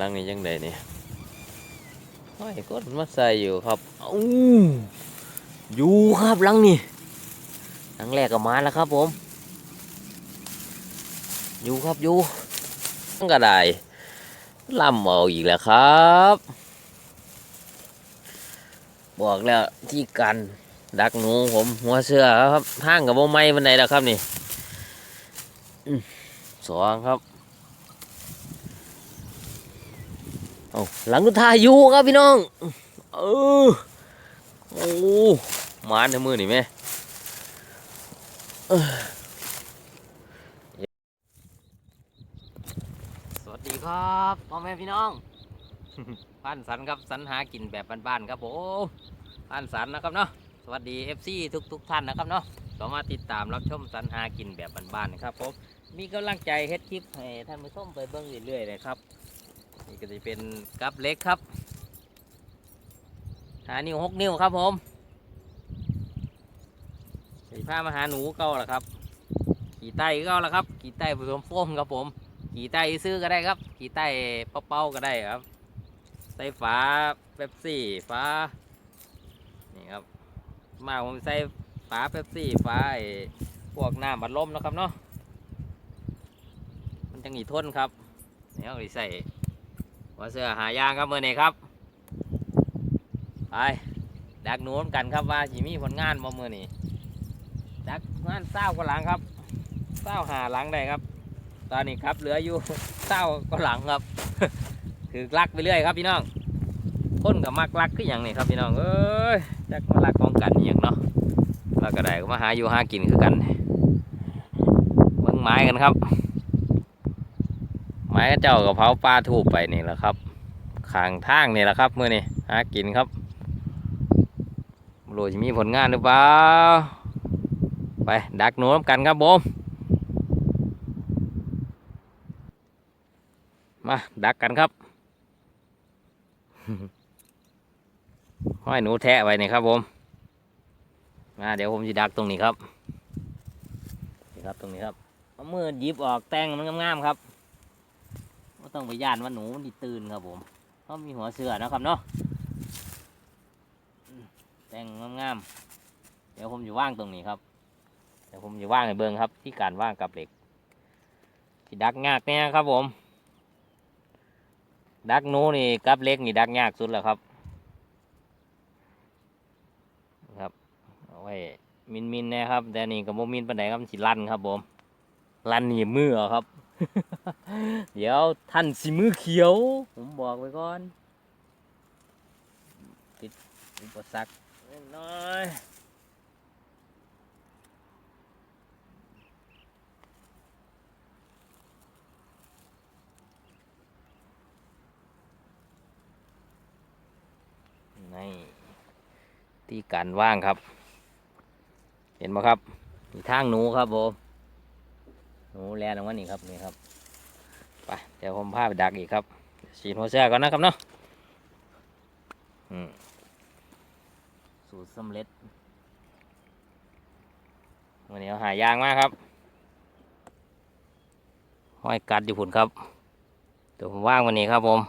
ลังนี้ยังไงเนี่ยห้อยก้นมาใส่อยู่ครับอู้อยู่ครับลังนี้ลังแรกก็มาแล้วครับผม อยู่ครับอยู่ตั้งกระไดล่ำเอาอีกแล้วครับ บอกแล้วที่กันดักหนูผมหัวเสือครับทางกับโมไม้บันไดแล้วครับนี่อืมสองครับ เอาหลังกุทายู่ครับพี่น้อง เออโอ้มาในมือนี่แม่สวัสดีครับพ่อแม่พี่น้องพันสันครับสันหากินแบบบ้านๆครับผมพันสันนะครับเนาะสวัสดี FC ทุกทุกๆท่านนะครับเนาะสามารถติดตามรับชมสันหากินแบบบ้านๆนะครับผมมีกำลังใจเฮ็ดคลิปให้ท่านผู้ชมไปเบิ่งเรื่อยๆเลยครับ นี่ก็จะเป็นกับเล็กครับหานิ้วหกนิ้วครับผมสีผ้ามาหาหนูเก่าละครับขี่ไต้เก่าละครับขี่ไต้ผสมโฟมครับผมขี่ไต้ซื้อก็ได้ครับขี่ไต้เป้าๆก็ได้ครับใส่ฝาเป๊ปซี่ฝานี่ครับมาผมใส่ฝาเป๊ปซี่ฝาไอ้พวกน้ำบัดลมนะครับเนาะมันจังหนีทนครับนี่เอาไปใส่ หัวเสื้อหายางครับมือนี้ครับไปดักหนูนกันครับว่าสิมีผลงานบ่มือนี้ดักงานเศร้ากว่าหลังครับเศร้าหาหลังได้ครับ ตอนนี้ครับเหลืออยู่เศร้าก็หลังครับคือลักไปเรื่อยครับพี่น้องคนกับมักลักคืออย่างนี้ครับพี่น้องเอ้ยจักมาลักของกันอย่างเนาะเราก็ได้ก็มาหาอยู่หากินคือกันเบิ่งไม้กันครับ ไม้กระเจ้ากับเผาปลาถูกไปนี่แหละครับขางทางนี่แหละครับมื่อนี้หากินครับโรจะมีผลงานหรือเปล่าไปดักหนูกันครับผมมาดักกันครับห้อยหนูแทะไว้นี่ครับผมมาเดี๋ยวผมจะดักตรงนี้ครับนี่ครับตรงนี้ครับเอามือยิบออกแต่งมันงามๆครับ ต้องไปย่านว่าหนูมันสิตื่นครับผมเพราะมีหัวเสือนะครับเนาะแต่งงามๆเดี๋ยวผมจะว่างตรงนี้ครับเดี๋ยวผมจะว่างให้เบิงครับ ที่การว่างกับเหล็กที่ดักยากเนี่ยครับผม ดักหนูนี่กับเล็กนี่ดักยากสุดแล้วครับ ครับเอาไว้มินมินนะครับ แต่นี่กับโมมินปันไดครับสิลั่นครับผมลั่นหนีบมือครับ เดี๋ยวท่านสิมือเขียว ผมบอกไว้ก่อน ติดอุปสรรคน้อยนี่ที่การว่างครับ เห็นไหมครับ มีทางหนูครับผม หนูแลนออกมานี่ครับนี่ครับไปเดี๋ยวผมพาไปดักอีกครับฉีดหัวเสื้อก่อนนะครับเนาะอืมสูตรสำเร็จวันนี้เอาหายางมากครับห้อยกัดอยู่ผุนครับเดี๋ยวผมว่างวันนี้ครับผม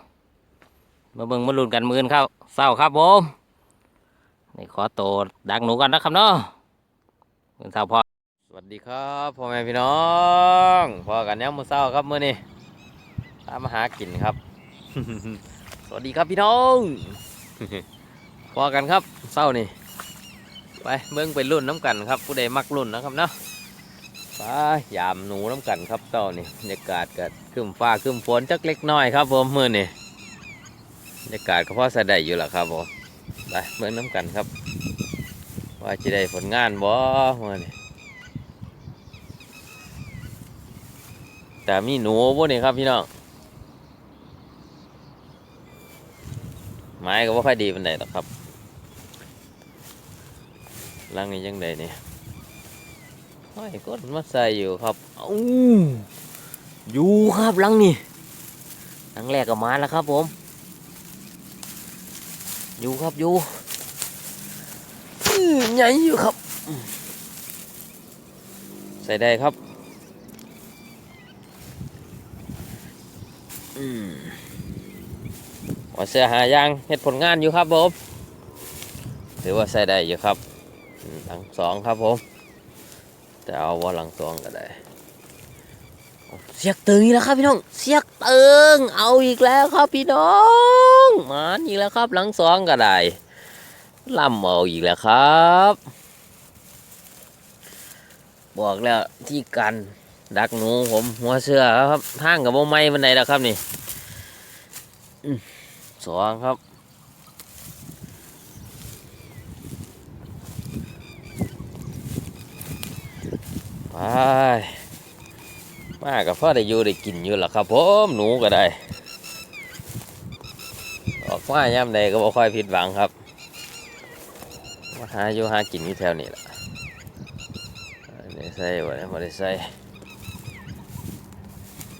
มาเบิ่งมาลุ้นกันมือนครับเศร้าครับผมนี่ขอโตดักหนูกันนะครับเนาะมือนเศร้าพอ วัสดีครับพ่อแม่พี่น้องพอกันเนี้ยมือเศร้าครับมือนี่ตามมาหากินครับ สวัสดีครับพี่น้องพอกันครับเศร้านี่ไปเบิ่งไปรุ่นน้ำกันครับ ผู้ใดมักรุ่นนะครับเนาะไปยามหนูน้ำกันครับเศร้านี่บรรยากาศก็ครึ้มฟ้าครึ้มฝนจักเล็กน้อยครับผมมือนี่บรรยากาศก็พอสะได้อยู่ล่ะครับผมไปเบิ่งน้ำกันครับ ว่าจะได้ผลงานบ่เมื่อนี้ แต่มีหนูบ่นี่ครับพี่น้องไม้ก็บ่าค่อยดีเปานใดหรอกครับลังนี้ยังไดนี่ห้อยก้นมาใส่อยู่ครับเอ้อยู่ครับลังนี้ลังแรกก็มาแล้วครับผม อยู่ครับอยู่ใหญ่อยู่ครับ ใส่ได้ครับอืม ว่าเสื้อหายางเฮ็ดผลงานอยู่ครับผมถือว่าใส่ได้อยู่ครับ หลังสองครับผม แต่เอาว่าหลังสองก็ได้เสียกตึงอีกแล้วครับพี่น้อง เสียกตึงเอาอีกแล้วครับพี่น้องมาอีกแล้วครับ หลังสองก็ได้ล่ำเอาอีกแล้วครับ บอกแล้วที่กัน ดักหนูผมหัวเสื้อครับทางกับโมไม้บันไดแล้วครับนี่สองครับไปมากับพ่อได้อยู่ได้กินอยู่แล้วครับผมหนูก็ได้ ออกมาย่ำใดก็บ่ค่อยผิดหวังครับมาหาอยู่หากินอยู่แถวนี้แหละได้ใส่บ่ได้บ่ได้ใส่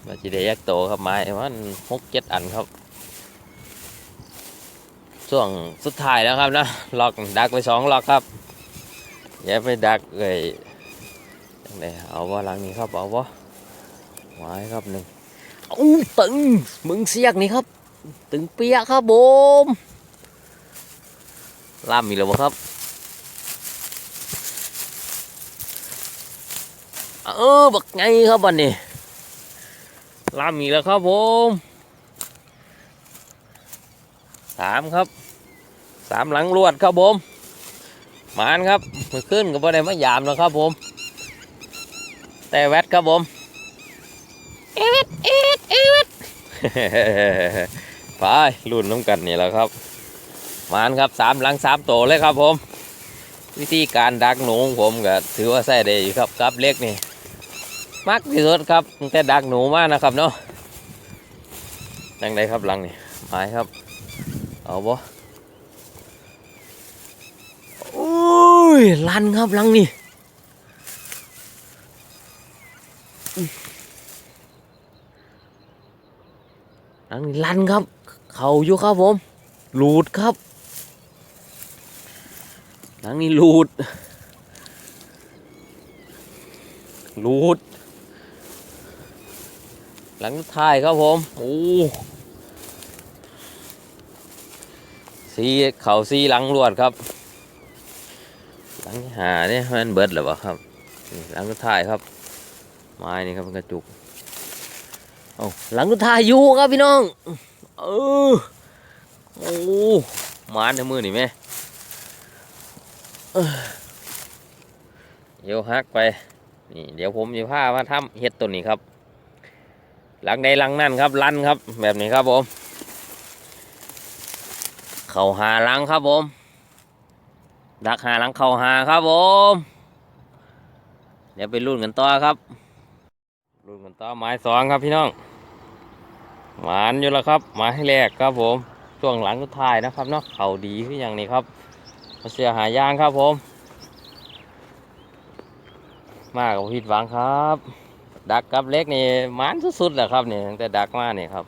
มาจีได้แยกโตครับไม้มันหกเจ็ดอันครับ ช่วงสุดท้ายแล้วครับนะล็อกดักไปสองล็อกครับอย่าไปดักเลยจังไดเอาว่าหลังนี้ครับเอาว่าไม้ครับหนึ่งอู้ตึงมึงเสียกนี่ครับ ตึงเปียกครับผมล่ามมีแล้วบ่ครับเออบักไงครับวันนี้ ลามอีกแล้วครับผมสามครับสามหลังรวดครับผมหมานครับมือขึ้นกับบ่ได้มายามแล้วครับผม แต่แวดครับผมเอเวดเอเวดเอเวดไปรุ่นน้ำกันนี่แหละครับหมานครับสามหลังสามโตเลยครับผม วิธีการดักหนูของผมก็ถือว่าใส่ได้อยู่ครับกับเล็กนี่ มักที่สุดครับตั้งแต่ดักหนูมากนะครับเนาะยังไงครับหลังนี่หมายครับ เอาบ่โอ้ยลันครับหลังนี่หลังนี่ลันครับ เข่าอยู่ครับผมหลูดครับหลังนี่หลูดหลูด หลังสุดท้ายครับผมโอ้สีเข่าสีหลังรวดครับ หลังที่หาเนี่ยมันเบิดหรือเปล่าครับหลังสุดท้ายครับ ไม้นี่ครับเป็นกระจุกเอาหลังสุดท้ายอยู่ครับพี่น้องเออโอ้หมานในมือนี่แม่เอ้อเดี๋ยวฮักไปนี่เดี๋ยวผมจะพามาทำเห็ดตัวนี้ครับ หลังใดหลังนั่นครับลันครับ แบบนี้ครับผม เข่าหาลังครับผม ดักหาลังเข่าหาครับผม เดี๋ยวไปรุ่นกันต่อครับรุ่นกันต่อไม้สองครับพี่น้องหวานอยู่แล้วครับไม้แรกครับผมช่วงหลังสุดท้ายนะครับเนาะเข่าดีขึ้นอย่างนี้ครับมาเสียหายางครับผม มากกว่าผิดหวังครับ ดักกับเล็กนี่มันสุดๆแหละครับนี่ตั้งแต่ดักมาเนี่ยครับ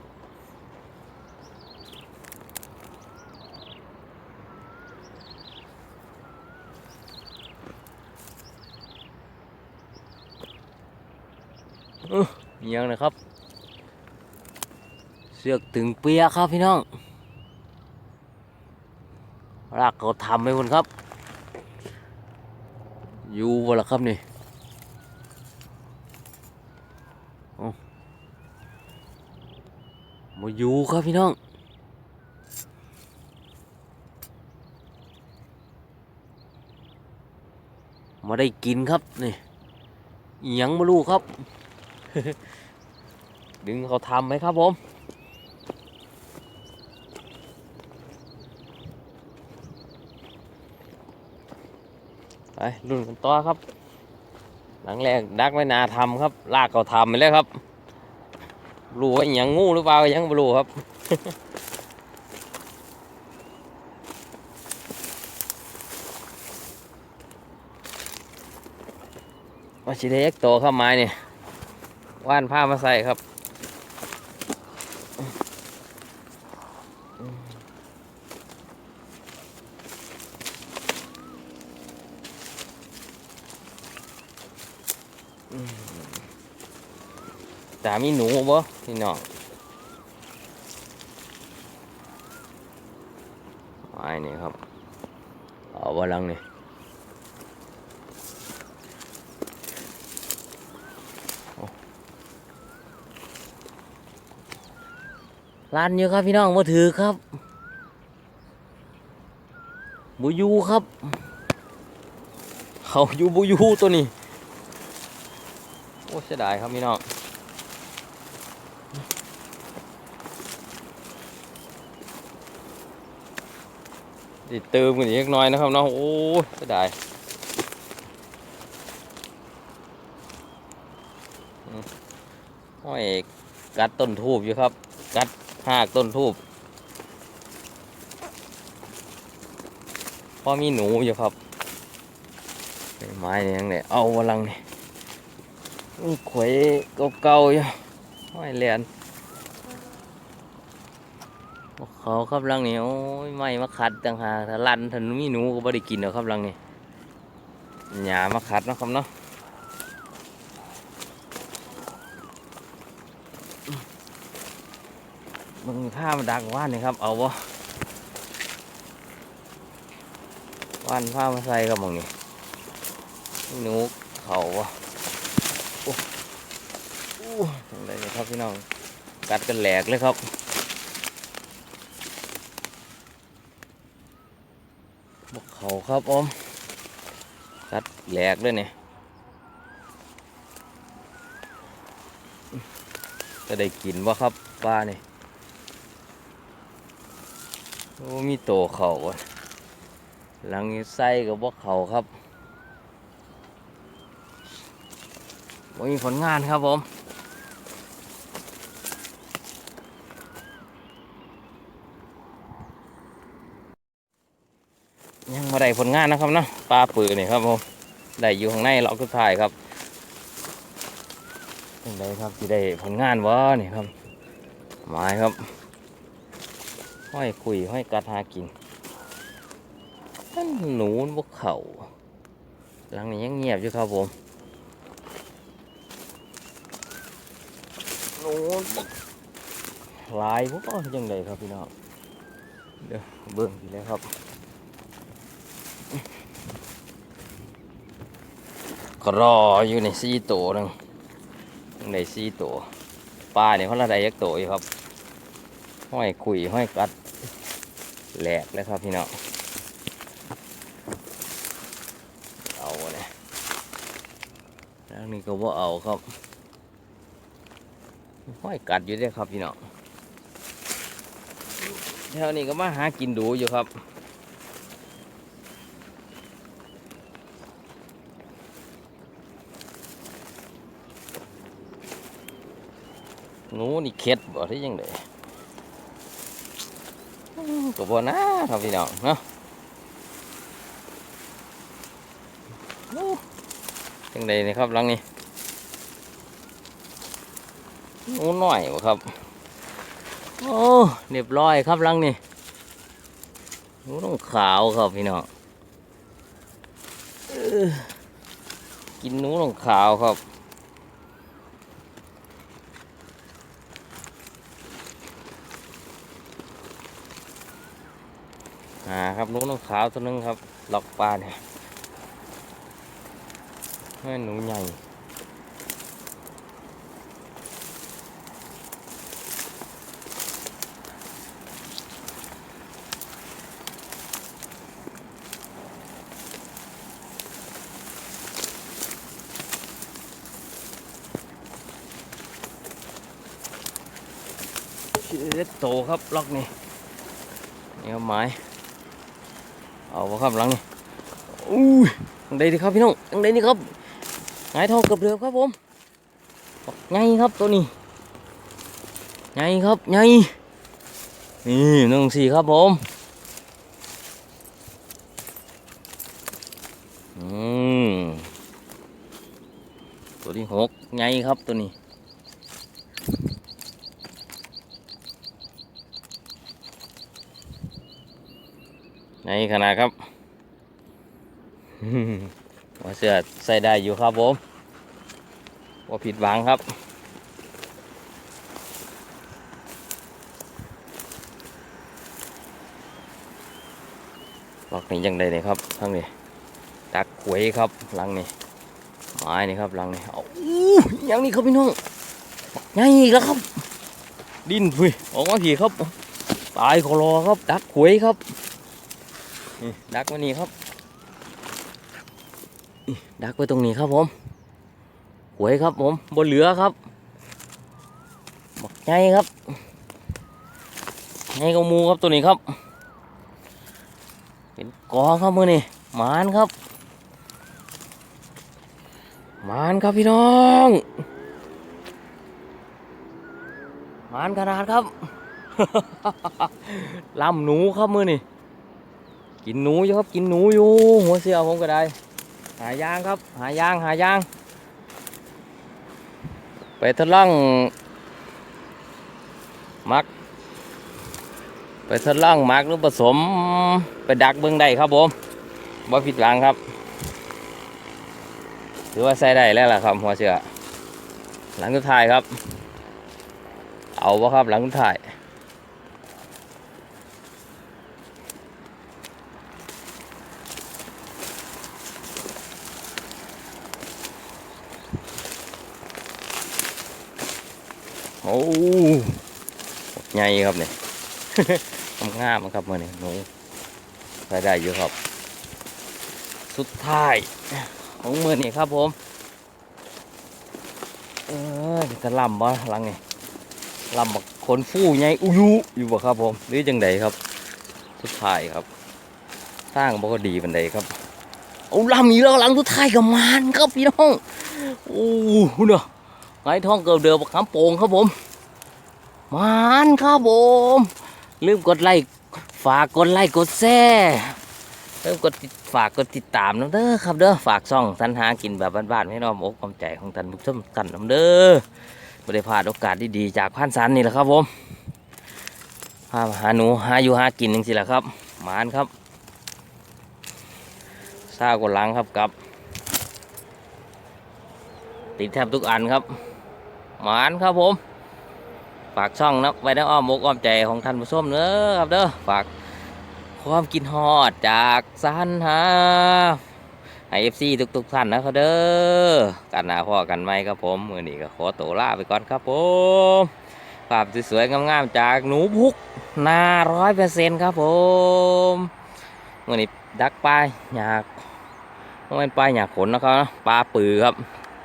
อืมยังนะครับ เสือกตึงเปียะครับพี่น้องรากเขาทำให้คุณครับ อยู่บ่ละครับนี่ มาอยู่ครับพี่น้องมาได้กินครับนี่ยังมาลูกครับ ดึงเขาทำไหมครับผมไปรุ่นกันต่อครับ หลังแรกดักไว้นาทำครับ ลากเขาทำไปเลยครับ รู้ว่าอย่างงูหรือเปล่ายังไม่รู้ครับว่าชิเล็กโตเข้าไม้เนี่ยว่านผ้ามาใส่ครับ มีหนูบ่พี่น้องไม้นี่ครับ เอาว่ลังนี่โอ้ลานอยู่ครับพี่น้องมาถือครับบุยูครับ เขาอยู่บุยูตัวนี้ โอ้เสียดายครับพี่น้อง ติดเติมกันอีกเล็กน้อยนะครับเนาะโอ้เสียดายอืมห้อยกัดต้นทูบอยู่ครับ กัดหากต้นทูบพอมีหนูอยู่ครับไม้นี่ยังไงเอาวลังนี่มีขวยเก่าๆอยู่ห้อยเหรียญบอก เขาครับลังนี่โอ้ยไม่มาขัดต่างหากถ้าลันถ้ามีหนูก็บ่ได้กินหรอกครับลังนี่หยามาขัดนะครับเนาะมึงผ้ามาดักว่านนี่ครับ เอาบ่ว่านผ้ามาใส่ครับมึงนี่หนูเขาบ่อู้ทางใดเนี่ยครับพี่น้อง กัดกันแหลกเลยครับบก เขาครับอมกัดแหลกเลยเนี่ยจะได้กินว่าครับปลาเนี่ยโอ้มีโตเขาหลังไส้กับบกเขาครับมีผลงานครับผมาได้ผลงานนะครับเนาะปลาปือนี่ครับผมได้อยู่ข้างในเราก็ถ่ายครับยังไงครับที่ได้ผลงานวะนี่ครับไม้ครับ ห้อยคุยห้อยกัดหากินนั่นหนูบกเขาหลังนี้ยังเงียบอยู่ครับผมหนูบลายพวกยังไงครับพี่น้องเดี๋ยวเบิ่งทีเลยครับ ก็รออยู่ในสี่ตัวหนึงในสี่ตัวปลาเนี่ยเขาละได้ยักตัวอยู่ครับ ห้อยคุยห้อยกัด แหลกเลยครับพี่น้องเอาเนี่ยแล้วนี่ก็ว่าเอาครับ ห้อยกัดอยู่ด้วยครับพี่น้องแถวนี้ก็มาหากินดูอยู่ครับ หนูนี่เข็ดบ่ที่ยังไงก็บ่นะครับพี่น้องเนาะยังไงนี่ครับหลังนี้หนูน้อยบ่ครับ โอ้เรียบร้อยครับหลังนี้หนูต้องขาวครับพี่น้องกินหนูต้องขาวครับ อ่าครับลูน้องขาวตัวหนึงครับหลอกปลาเนี่ยแม่หนูใหญ่เล็ดโตครับล็อกนี่นี่ครับไม้ เอาบ่ครับหลังนี่อุ้ยทางใดดีครับพี่น้องทางใดนี่ครับหงายทองเกับเรือครับผมใหญ่ครับตัวนี้ใหญ่ครับใหญ่นี่หนึ่งสี่ครับผมอืมตัวที่หกใหญ่ครับตัวนี้ ใหญ่ขนาดครับว่าเสื้อใส่ได้อยู่ครับผมว่าผิดหวังครับล็อกนี้ยังได้เลยครับทั้งนี้ดักหวยครับหลังนี้ไม้นี่ครับหลังนี้เอาอู้ยังนี้ครับพี่น้องใหญ่อีกแล้วครับ ดิ้นพุยออกมาผีครับ ตายคอรอครับ ดักหวยครับ ดักไว้นี่ครับ ดักไว้ตรงนี้ครับผมหวยครับผมบนเหลือครับบักใหญ่ครับให้กวาหมูครับตัวนี้ครับเป็นกอครับมือนี่หมานครับหมานครับพี่น้องหมานขนาดครับลำหนูครับมือนี่ กินหนูอยู่ครับกินหนูอยู่ หัวเสียผมก็ได้ หายางครับ หายางหายาง ไปทดลองมัก ไปทดลองมักหรือผสมไปดักเบิ้งได้ครับผมบ่ผิดหวังครับถือว่าใส่ได้แล้วล่ะครับหัวเสือหลังสุดท้ายครับ เอาวะครับหลังสุดท้าย โอ้ใหญ่ครับเนี่ยงามครับมื่อนี้หนูใช้ได้อยู่ครับ สุดท้ายของมือนี่ครับผม เออจะลำบ่หลังนี่ลำบักคนฟู่ใหญ่อุยุอยู่บ่ครับผมหรือจังใดครับ สุดท้ายครับ สร้างบ่ก็ดีปันใดครับเอาลำอีกแล้วหลังสุดท้ายกับมานครับพี่น้องโอ้โหเนาะ ไงท้องเกือบเดือบบักคำโป่งครับผมมานครับผมลืมกดไลค์ฝากกดไลค์กดแชร์ลืมกดฝากกดติดตามน้ำเด้อครับเด้อฝากซ่องสันหากินแบบบ้านๆให้น้อมอกความใจของท่านผู้ชมท่นน้ำเด้อไม่ได้พลาดโอกาสดีๆจากพันสันนี่แหละครับผมพาหาหนูหาอยู่หากินจริงๆแหละครับมานครับซากดหลังครับกับ ติดแทบทุกอันครับ หมานครับผม ฝากช่องนะไว้ในอ้อมอกอ้อมใจของท่านผู้ชมเด้อครับเด้อฝากความกินฮอดจากสันหาไอเอฟซีทุกๆท่านนะครับเด้อกันหนาพ่อกันไหมครับผมมือนี้ก็ขอตัวลาไปก่อนครับผมภาพสวยๆงามๆจากหนูพุกนาร้อยเปอร์เซ็นต์ครับผมมือนี้ดักปลาอยากต้องเป็นปลาอยากขนนะครับปลาปือครับ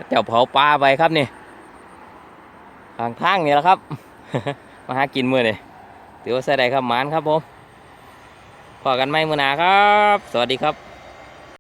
เจ้าเผาปลาไปครับนี่ ข้างข้างนี่แหละครับ มาหากินมือนี่ถือว่าใส่ได้ครับหมานครับผมพอกันไหมมือหนาครับ สวัสดีครับ